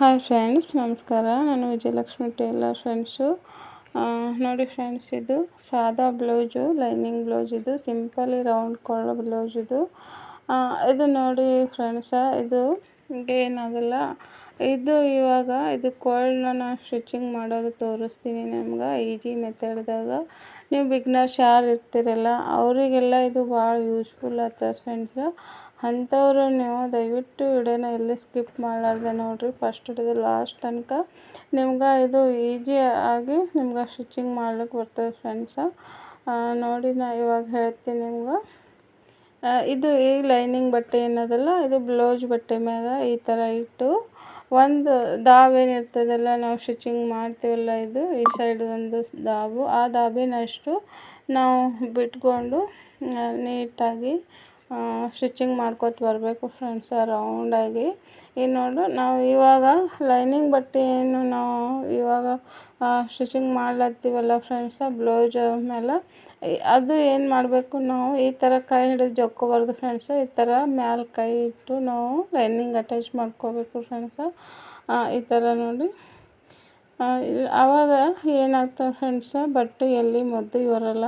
Hi friends, ನಮಸ್ಕಾರ. ನಾನು Vijayalakshmi tailor friends. ನೋಡಿ ಫ್ರೆಂಡ್ಸ್, ಇದು ಸಾದಾ ಬ್ಲೌಸು, ಲೈನಿಂಗ್ ಬ್ಲೌಸ್ ಇದು, ಸಿಂಪಲಿ ರೌಂಡ್ ಕೊಳ್ಳೋ ಬ್ಲೌಸ್ ಇದು. ಇದು ನೋಡಿ ಫ್ರೆಂಡ್ಸ, ಇದು ಏನಾಗಲ್ಲ. ಇದು ಇವಾಗ ಇದು ಕೋಲ್ಡ್ನ ನಾನು ಸ್ಟಿಚಿಂಗ್ ಮಾಡೋದು ತೋರಿಸ್ತೀನಿ ನಿಮ್ಗೆ, ಈಜಿ ಮೆಥಡ್ದಾಗ. ನೀವು ಬಿಗ್ನರ್ಸ್ ಯಾರು ಇರ್ತೀರಲ್ಲ, ಅವರಿಗೆಲ್ಲ ಇದು ಭಾಳ ಯೂಸ್ಫುಲ್ ಆಗ್ತದೆ ಫ್ರೆಂಡ್ಸ್. ಅಂಥವ್ರು ನೀವು ದಯವಿಟ್ಟು ವಿಡಿಯೋನ ಎಲ್ಲಿ ಸ್ಕಿಪ್ ಮಾಡಲಾರ್ದೆ ನೋಡಿರಿ. ಫಸ್ಟ್ ಹಿಡಿದು ಲಾಸ್ಟ್ ತನಕ ನಿಮ್ಗೆ ಇದು ಈಜಿ ಆಗಿ ನಿಮ್ಗೆ ಸ್ಟಿಚಿಂಗ್ ಮಾಡ್ಲಿಕ್ಕೆ ಬರ್ತದೆ ಫ್ರೆಂಡ್ಸ ನೋಡಿ ನಾ ಇವಾಗ ಹೇಳ್ತೀನಿ ನಿಮ್ಗೆ. ಇದು ಈ ಲೈನಿಂಗ್ ಬಟ್ಟೆ ಏನದಲ್ಲ, ಇದು ಬ್ಲೌಸ್ ಬಟ್ಟೆ ಮ್ಯಾಗ ಈ ಥರ ಇಟ್ಟು ಒಂದು ದಾವೇನಿರ್ತದಲ್ಲ ನಾವು ಸ್ಟಿಚಿಂಗ್ ಮಾಡ್ತೀವಲ್ಲ ಇದು, ಈ ಸೈಡ್ ಒಂದು ದಾಬು, ಆ ದಾಬಿನಷ್ಟು ನಾವು ಬಿಟ್ಕೊಂಡು ನೀಟಾಗಿ ಸ್ಟಿಚಿಂಗ್ ಮಾಡ್ಕೊತ ಬರಬೇಕು ಫ್ರೆಂಡ್ಸ್ ರೌಂಡಾಗಿ ಈಗ ನೋಡು, ನಾವು ಇವಾಗ ಲೈನಿಂಗ್ ಬಟ್ಟೆ ಏನು ನಾವು ಇವಾಗ ಸ್ಟಿಚಿಂಗ್ ಮಾಡ್ಲತ್ತೀವಲ್ಲ ಫ್ರೆಂಡ್ಸ ಬ್ಲೌಸ್ ಮೇಲೆ. ಅದು ಏನು ಮಾಡಬೇಕು ನಾವು, ಈ ಥರ ಕೈ ಹಿಡಿದು ಜಕ್ಕೋಬಾರ್ದು ಫ್ರೆಂಡ್ಸ ಈ ಥರ ಮ್ಯಾಲೆ ಕೈ ಇಟ್ಟು ನಾವು ಲೈನಿಂಗ್ ಅಟ್ಯಾಚ್ ಮಾಡ್ಕೋಬೇಕು ಫ್ರೆಂಡ್ಸ ಈ ಥರ ನೋಡಿ. ಆವಾಗ ಏನಾಗ್ತದೆ ಫ್ರೆಂಡ್ಸ ಬಟ್ಟೆ ಎಲ್ಲಿ ಮದ್ದು ಬರಲ್ಲ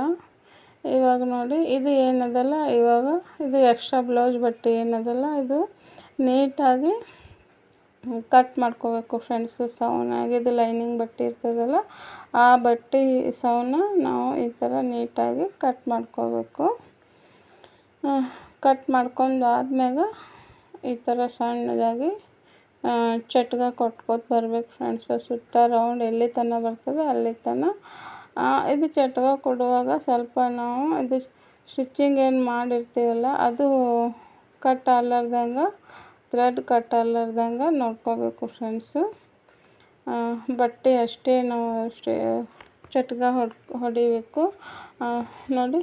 ಇವಾಗ ನೋಡಿ, ಇದು ಏನದಲ್ಲ, ಇವಾಗ ಇದು ಎಕ್ಸ್ಟ್ರಾ ಬ್ಲೌಸ್ ಬಟ್ಟೆ ಏನದಲ್ಲ, ಇದು ನೀಟಾಗಿ ಕಟ್ ಮಾಡ್ಕೋಬೇಕು ಫ್ರೆಂಡ್ಸ್ ಸೌನಾಗಿ ಇದು ಲೈನಿಂಗ್ ಬಟ್ಟೆ ಇರ್ತದಲ್ಲ, ಆ ಬಟ್ಟೆ ಸೌನ ನಾವು ಈ ಥರ ನೀಟಾಗಿ ಕಟ್ ಮಾಡ್ಕೋಬೇಕು. ಕಟ್ ಮಾಡ್ಕೊಂಡು ಆದ್ಮ್ಯಾಗ ಈ ಥರ ಸಣ್ಣದಾಗಿ ಚಟ್ಗ ಕೊಟ್ಕೋತ ಬರ್ಬೇಕು ಫ್ರೆಂಡ್ಸ್ ಸುತ್ತ ರೌಂಡ್ ಎಲ್ಲಿ ತನಕ ಬರ್ತದೆ, ಅಲ್ಲಿ ತನಕ ಇದು ಚಟ್ಗ ಕೊಡುವಾಗ ಸ್ವಲ್ಪ ನಾವು ಇದು ಸ್ಟಿಚಿಂಗ್ ಏನು ಮಾಡಿರ್ತೀವಲ್ಲ, ಅದು ಕಟ್ ಆಗ್ಲಾರ್ದಂಗೆ ಥ್ರೆಡ್ ಕಟ್ ಆಗ್ಲಾರ್ದಂಗೆ ನೋಡ್ಕೋಬೇಕು ಫ್ರೆಂಡ್ಸು ಬಟ್ಟೆ ಅಷ್ಟೇ ನಾವು ಅಷ್ಟೇ ಚಟ್ಗ ಹೊಡ್, ಹೊಡಿಬೇಕು. ನೋಡಿ.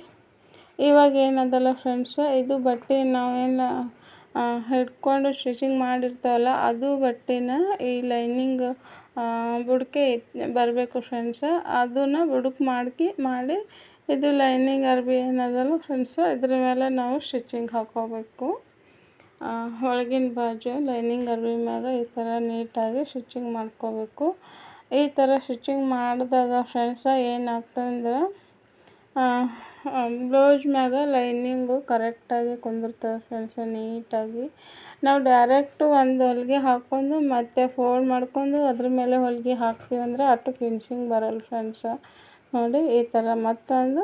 ಇವಾಗ ಏನದಲ್ಲ ಫ್ರೆಂಡ್ಸ್ ಇದು ಬಟ್ಟೆ ನಾವೇನು ಹಿಡ್ಕೊಂಡು ಸ್ಟಿಚಿಂಗ್ ಮಾಡಿರ್ತಾವಲ್ಲ, ಅದು ಬಟ್ಟೆನ ಈ ಲೈನಿಂಗ್ ಬುಡಕೆ ಬರಬೇಕು ಫ್ರೆಂಡ್ಸ ಅದನ್ನ ಬುಡಕ್ ಮಾಡ್ಕಿ, ಮಾಡಿ ಇದು ಲೈನಿಂಗ್ ಅರ್ಬಿ ಏನದಲ್ಲ ಫ್ರೆಂಡ್ಸು ಇದ್ರ ಮೇಲೆ ನಾವು ಸ್ಟಿಚಿಂಗ್ ಹಾಕೋಬೇಕು. ಒಳಗಿನ ಬಾಜು ಲೈನಿಂಗ್ ಅರ್ಬಿ ಮ್ಯಾಗ ಈ ಥರ ನೀಟಾಗಿ ಸ್ಟಿಚಿಂಗ್ ಮಾಡ್ಕೋಬೇಕು. ಈ ಥರ ಸ್ಟಿಚಿಂಗ್ ಮಾಡಿದಾಗ ಫ್ರೆಂಡ್ಸ ಏನಾಗ್ತಂದ್ರೆ ಬ್ಲೌಸ್ ಮ್ಯಾಗ ಲೈನಿಂಗು ಕರೆಕ್ಟಾಗಿ ಕುಂದಿರ್ತದೆ ಫ್ರೆಂಡ್ಸ ನೀಟಾಗಿ. ನಾವು ಡೈರೆಕ್ಟು ಒಂದು ಹೊಲಿಗೆ ಹಾಕ್ಕೊಂಡು ಮತ್ತೆ ಫೋಲ್ಡ್ ಮಾಡ್ಕೊಂಡು ಅದ್ರ ಮೇಲೆ ಹೊಲಿಗೆ ಹಾಕ್ತೀವಿ ಅಂದರೆ ಅಷ್ಟು ಫಿನಿಶಿಂಗ್ ಬರಲ್ಲ ಫ್ರೆಂಡ್ಸ ನೋಡಿ ಈ ಥರ ಮತ್ತೊಂದು,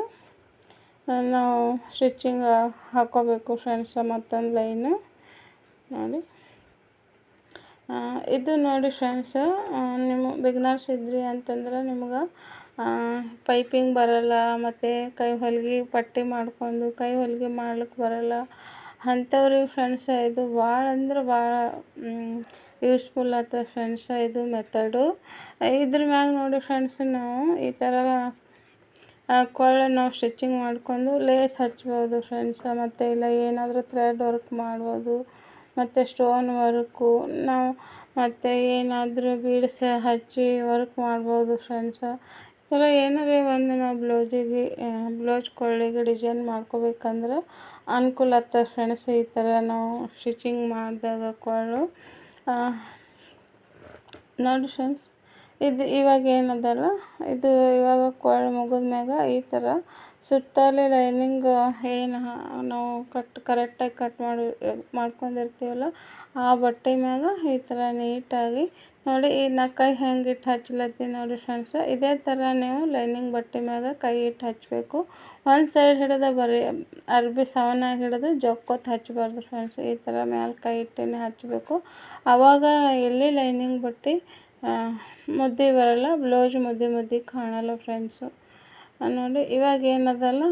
ನಾವು ಸ್ಟಿಚಿಂಗ್ ಹಾಕ್ಕೋಬೇಕು ಫ್ರೆಂಡ್ಸ ಮತ್ತೊಂದು ಲೈನು ನೋಡಿ. ಇದು ನೋಡಿ ಫ್ರೆಂಡ್ಸ ನಿಮ್ಮ ಬಿಗ್ನರ್ಸ್ ಇದ್ರಿ ಅಂತಂದ್ರೆ ನಿಮ್ಗೆ ಪೈಪಿಂಗ್ ಬರಲ್ಲ, ಮತ್ತು ಕೈ ಹೊಲಿಗೆ ಪಟ್ಟಿ ಮಾಡ್ಕೊಂಡು, ಕೈ ಹೊಲಿಗೆ ಮಾಡ್ಲಿಕ್ಕೆ ಬರಲ್ಲ ಅಂಥವ್ರಿಗೆ ಫ್ರೆಂಡ್ಸ ಇದು ಭಾಳ ಅಂದ್ರೆ ಭಾಳ ಯೂಸ್ಫುಲ್ ಆಗ್ತದೆ ಫ್ರೆಂಡ್ಸ ಇದು ಮೆಥಡು ಇದ್ರ ಮ್ಯಾಗ ನೋಡಿ ಫ್ರೆಂಡ್ಸ್ ನಾವು, ಈ ಥರ ಕೊಳ್ಳ ನಾವು ಸ್ಟಿಚಿಂಗ್ ಮಾಡ್ಕೊಂಡು ಲೇಸ್ ಹಚ್ಬೋದು ಫ್ರೆಂಡ್ಸ ಮತ್ತು ಇಲ್ಲ ಏನಾದರೂ ಥ್ರೆಡ್ ವರ್ಕ್ ಮಾಡ್ಬೋದು, ಮತ್ತು ಸ್ಟೋನ್ ವರ್ಕು ನಾವು ಮತ್ತು ಏನಾದರೂ ಬೀಡ್ಸ್ ಹಚ್ಚಿ ವರ್ಕ್ ಮಾಡ್ಬೋದು ಫ್ರೆಂಡ್ಸ ಥರ ಏನಾರೇ ಒಂದು ನಾವು ಬ್ಲೌಸಿಗೆ ಬ್ಲೌಸ್ ಕೊಳ್ಳಿಗೆ ಡಿಸೈನ್ ಮಾಡ್ಕೋಬೇಕಂದ್ರೆ ಅನುಕೂಲ ಆಗ್ತದೆ ಫ್ರೆಂಡ್ಸ್ ಈ ಥರ ನಾವು ಸ್ಟಿಚಿಂಗ್ ಮಾಡಿದಾಗ ಕೊಳ್ಳು. ನೋಡಿ ಫ್ರೆಂಡ್ಸ್ ಇದು ಇವಾಗ ಏನದಲ್ಲ, ಇದು ಇವಾಗ ಕೊಳ್ಳು ಮುಗಿದ್ಮ್ಯಾಗ ಈ ಥರ ಸುತ್ತಲೇ ಲೈನಿಂಗ್, ಏನು ನಾವು ಕಟ್ ಕರೆಕ್ಟಾಗಿ ಕಟ್ ಮಾಡಿ, ಮಾಡ್ಕೊಂಡಿರ್ತೀವಲ್ಲ, ಆ ಬಟ್ಟೆ ಮ್ಯಾಗ ಈ ಥರ ನೀಟಾಗಿ ನೋಡಿ, ಈ ನಾ ಕೈ ಹೆಂಗೆ ಇಟ್ಟು ಹಚ್ಲತ್ತೀನಿ ನೋಡಿ ಫ್ರೆಂಡ್ಸ್ ಇದೇ ಥರ ನೀವು ಲೈನಿಂಗ್ ಬಟ್ಟೆ ಮ್ಯಾಗ ಕೈ ಇಟ್ಟು ಹಚ್ಚಬೇಕು ಒಂದು ಸೈಡ್ ಹಿಡಿದು ಬರೀ ಅರ್ಬಿ ಸವನಾಗಿ ಹಿಡಿದು ಜೊಕ್ಕೊತ್ ಹಚ್ಚಬಾರ್ದು ಫ್ರೆಂಡ್ಸ್ ಈ ಥರ ಮ್ಯಾಲೆ ಕೈ ಇಟ್ಟೇ ಹಚ್ಚಬೇಕು ಆವಾಗ ಎಲ್ಲಿ ಲೈನಿಂಗ್ ಬಟ್ಟೆ ಮುದ್ದೆ ಬರಲ್ಲ, ಬ್ಲೌಸ್ ಮುದ್ದೆ ಮುದ್ದೆ ಕಾಣಲ್ಲ ಫ್ರೆಂಡ್ಸು ನೋಡಿ, ಇವಾಗ ಏನದಲ್ಲ,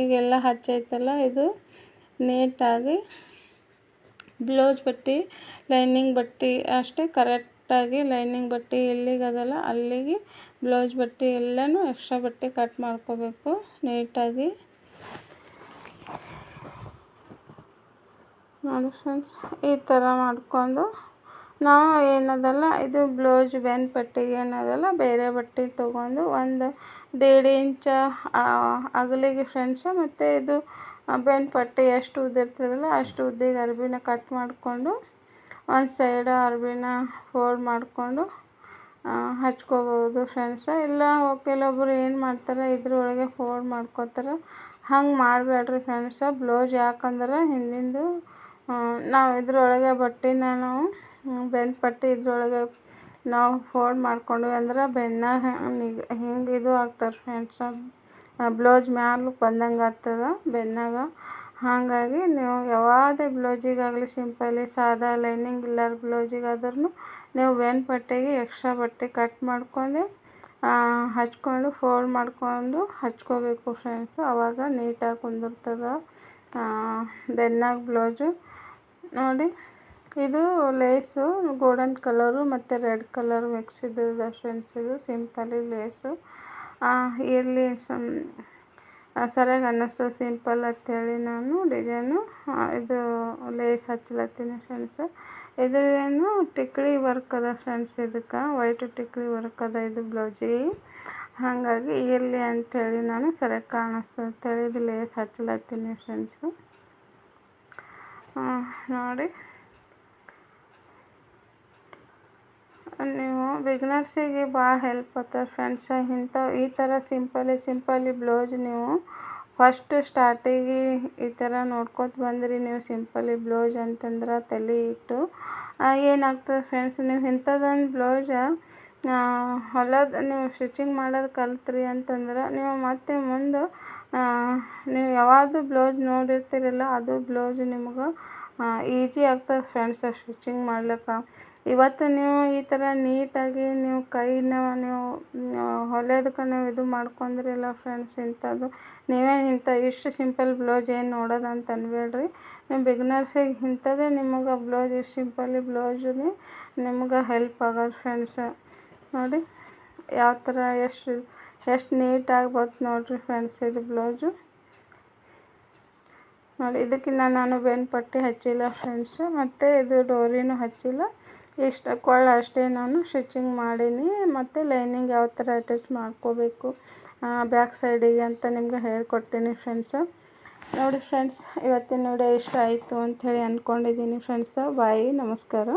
ಈಗೆಲ್ಲ ಹಚ್ಚೈತಲ್ಲ, ಇದು ನೀಟಾಗಿ ಬ್ಲೌಸ್ ಬಟ್ಟೆ, ಲೈನಿಂಗ್ ಬಟ್ಟೆ ಅಷ್ಟೇ, ಕರೆಕ್ಟಾಗಿ ಲೈನಿಂಗ್ ಬಟ್ಟೆ ಎಲ್ಲಿಗದಲ್ಲ ಅಲ್ಲಿಗೆ ಬ್ಲೌಸ್ ಬಟ್ಟೆ ಎಲ್ಲನೂ ಎಕ್ಸ್ಟ್ರಾ ಬಟ್ಟೆ ಕಟ್ ಮಾಡ್ಕೋಬೇಕು, ನೀಟಾಗಿ. ನೋಡಿ ಫ್ರೆಂಡ್ಸ್ ಈ ಥರ ಮಾಡ್ಕೊಂಡು ನಾವು ಏನದಲ್ಲ, ಇದು ಬ್ಲೌಸ್ ಬೆನ್ ಪಟ್ಟಿಗೆ ಏನದಲ್ಲ, ಬೇರೆ ಬಟ್ಟೆ ತೊಗೊಂಡು ಒಂದು ದೇಡ್ ಇಂಚ ಅಗಲಿಗೆ ಫ್ರೆಂಡ್ಸ ಮತ್ತು ಇದು ಬೆನ್ ಪಟ್ಟಿ ಎಷ್ಟು ಉದ್ದ ಇರ್ತದಲ್ಲ, ಅಷ್ಟು ಉದ್ದಿಗೆ ಅರ್ಬಿನ ಕಟ್ ಮಾಡಿಕೊಂಡು, ಒಂದು ಸೈಡ್ ಅರ್ಬಿನ ಫೋಲ್ಡ್ ಮಾಡಿಕೊಂಡು ಹಚ್ಕೋಬೋದು ಫ್ರೆಂಡ್ಸ. ಇಲ್ಲ ಕೆಲವೊಬ್ಬರು ಏನು ಮಾಡ್ತಾರೆ, ಇದ್ರೊಳಗೆ ಫೋಲ್ಡ್ ಮಾಡ್ಕೋತಾರೆ. ಹಂಗೆ ಮಾಡಬೇಡ್ರಿ ಫ್ರೆಂಡ್ಸ. ಬ್ಲೌಸ್ ಯಾಕಂದ್ರೆ ಹಿಂದಿಂದು ನಾವು ಇದರೊಳಗೆ ಬಟ್ಟೆನ ನಾವು ಬೆನ್ನು ಪಟ್ಟೆ ಇದ್ರೊಳಗೆ ನಾವು ಫೋಲ್ಡ್ ಮಾಡ್ಕೊಂಡ್ವಿ ಅಂದ್ರೆ ಬೆನ್ನಾಗ ಹಿಂಗೆ ಇದು ಆಗ್ತಾರೆ ಫ್ರೆಂಡ್ಸ ಬ್ಲೌಸ್ ಮ್ಯಾಲೂ ಬಂದಂಗೆ ಆಗ್ತದೆ ಬೆನ್ನಾಗ. ಹಾಗಾಗಿ ನೀವು ಯಾವುದೇ ಬ್ಲೌಸಿಗಾಗಲಿ ಸಿಂಪಲಿ ಸಾದಾ ಲೈನಿಂಗ್ ಇಲ್ಲಾರ ಬ್ಲೌಸಿಗಾದ್ರೂ ನೀವು ಬೆನ್ ಪಟ್ಟಿಗೆ ಎಕ್ಸ್ಟ್ರಾ ಬಟ್ಟೆ ಕಟ್ ಮಾಡ್ಕೊಂಡು ಹಚ್ಕೊಂಡು ಫೋಲ್ಡ್ ಮಾಡ್ಕೊಂಡು ಹಚ್ಕೋಬೇಕು ಫ್ರೆಂಡ್ಸ್ ಆವಾಗ ನೀಟಾಗಿ ಕುಂದಿರ್ತದೆ ಬೆನ್ನಾಗ ಬ್ಲೌಸು ನೋಡಿ. ಇದು ಲೇಸು, ಗೋಲ್ಡನ್ ಕಲರು ಮತ್ತು ರೆಡ್ ಕಲರ್ ಮಿಕ್ಸ್ ಇದ್ದದ ಫ್ರೆಂಡ್ಸ್, ಇದು ಸಿಂಪಲಿ ಲೇಸು. ಇಲ್ಲಿ ಸರಿಯಾಗಿ ಅನ್ನಿಸ್ತು, ಸಿಂಪಲ್ ಅಂತೇಳಿ ನಾನು ಡಿಸೈನು. ಇದು ಲೇಸ್ ಹಚ್ಚಲತ್ತೀನಿ ಫ್ರೆಂಡ್ಸು. ಇದು ಏನು ಟಿಕ್ಳಿ ವರ್ಕ್ ಅದ ಫ್ರೆಂಡ್ಸ್ ಇದಕ್ಕೆ, ವೈಟ್ ಟಿಕ್ಳಿ ವರ್ಕ್ ಅದ ಇದು ಬ್ಲೌಜಿ. ಹಾಗಾಗಿ ಇರಲಿ ಅಂಥೇಳಿ ನಾನು ಸರಿಯಾಗಿ ಕಾಣಿಸ್ತು ಅಂತೇಳಿ ಇದು ಲೇಸ್ ಹಚ್ಚಲತ್ತೀನಿ ಫ್ರೆಂಡ್ಸು. ನೋಡಿ. ನೀವು ಬಿಗ್ನರ್ಸಿಗೆ ಭಾಳ ಹೆಲ್ಪ್ ಆಗ್ತದೆ ಫ್ರೆಂಡ್ಸ್ ಇಂಥ ಈ ಥರ ಸಿಂಪಲಿ ಸಿಂಪಲಿ ಬ್ಲೌಸ್ ನೀವು ಫಸ್ಟ್ ಸ್ಟಾರ್ಟಿಗೆ ಈ ಥರ ನೋಡ್ಕೊತ ಬಂದ್ರಿ. ನೀವು ಸಿಂಪಲಿ ಬ್ಲೌಸ್ ಅಂತಂದ್ರೆ ತಲೆ ಇಟ್ಟು ಏನಾಗ್ತದೆ ಫ್ರೆಂಡ್ಸ್ ನೀವು ಇಂಥದ್ದೊಂದು ಬ್ಲೌಸ ಹೊಲದ ನೀವು ಸ್ಟಿಚಿಂಗ್ ಮಾಡೋದು ಕಲ್ತ್ರಿ ಅಂತಂದ್ರೆ ನೀವು ಮತ್ತೆ ಮುಂದೆ ನೀವು ಯಾವುದು ಬ್ಲೌಸ್ ನೋಡಿರ್ತೀರಲ್ಲ ಅದು ಬ್ಲೌಸ್ ನಿಮ್ಗೆ ಈಜಿ ಆಗ್ತದೆ ಫ್ರೆಂಡ್ಸ್ ಸ್ಟಿಚಿಂಗ್ ಮಾಡ್ಲಿಕ್ಕೆ. ಇವತ್ತು ನೀವು ಈ ಥರ ನೀಟಾಗಿ ನೀವು ಕೈನ ನೀವು ಹೊಲಿಯೋದಕ್ಕೆ ನೀವು ಇದು ಮಾಡ್ಕೊಂಡ್ರಿಲ್ಲ ಫ್ರೆಂಡ್ಸ್ ಇಂಥದ್ದು. ನೀವೇ ಇಂಥ ಇಷ್ಟು ಸಿಂಪಲ್ ಬ್ಲೌಸ್ ಏನು ನೋಡೋದು ಅಂತ ಅನ್ಬೇಡ್ರಿ. ನೀವು ಬಿಗ್ನರ್ಸಿಗೆ ಇಂಥದ್ದೇ ನಿಮಗೆ ಬ್ಲೌಸ್ ಇಷ್ಟು ಸಿಂಪಲಿ ಬ್ಲೌಸು ನಿಮ್ಗೆ ಹೆಲ್ಪ್ ಆಗೋದು ಫ್ರೆಂಡ್ಸ್ ನೋಡಿ, ಯಾವ ಥರ ಎಷ್ಟು ಎಷ್ಟು ನೀಟಾಗಿ ಬಂತು ನೋಡಿರಿ ಫ್ರೆಂಡ್ಸ್, ಇದು ಬ್ಲೌಸು. ನೋಡಿ, ಇದಕ್ಕಿಂತ ನಾನು ಪಟ್ಟಿ ಹಚ್ಚಿಲ್ಲ ಫ್ರೆಂಡ್ಸು, ಮತ್ತು ಇದು ಡೋರಿನೂ ಹಚ್ಚಿಲ್ಲ. ಇಷ್ಟ ಕೊಳ್ಳ ಅಷ್ಟೇ ನಾನು ಸ್ಟಿಚಿಂಗ್ ಮಾಡೀನಿ, ಮತ್ತು ಲೈನಿಂಗ್ ಯಾವ ಥರ ಅಟ್ಯಾಚ್ ಮಾಡ್ಕೋಬೇಕು ಬ್ಯಾಕ್ ಸೈಡಿಗೆ ಅಂತ ನಿಮ್ಗೆ ಹೇಳ್ಕೊಡ್ತೀನಿ ಫ್ರೆಂಡ್ಸ. ನೋಡಿ ಫ್ರೆಂಡ್ಸ್, ಇವತ್ತಿನ ವಿಡಿಯೋ ಇಷ್ಟ ಆಯಿತು ಅಂಥೇಳಿ ಅಂದ್ಕೊಂಡಿದ್ದೀನಿ ಫ್ರೆಂಡ್ಸ. ಬಾಯ್, ನಮಸ್ಕಾರ.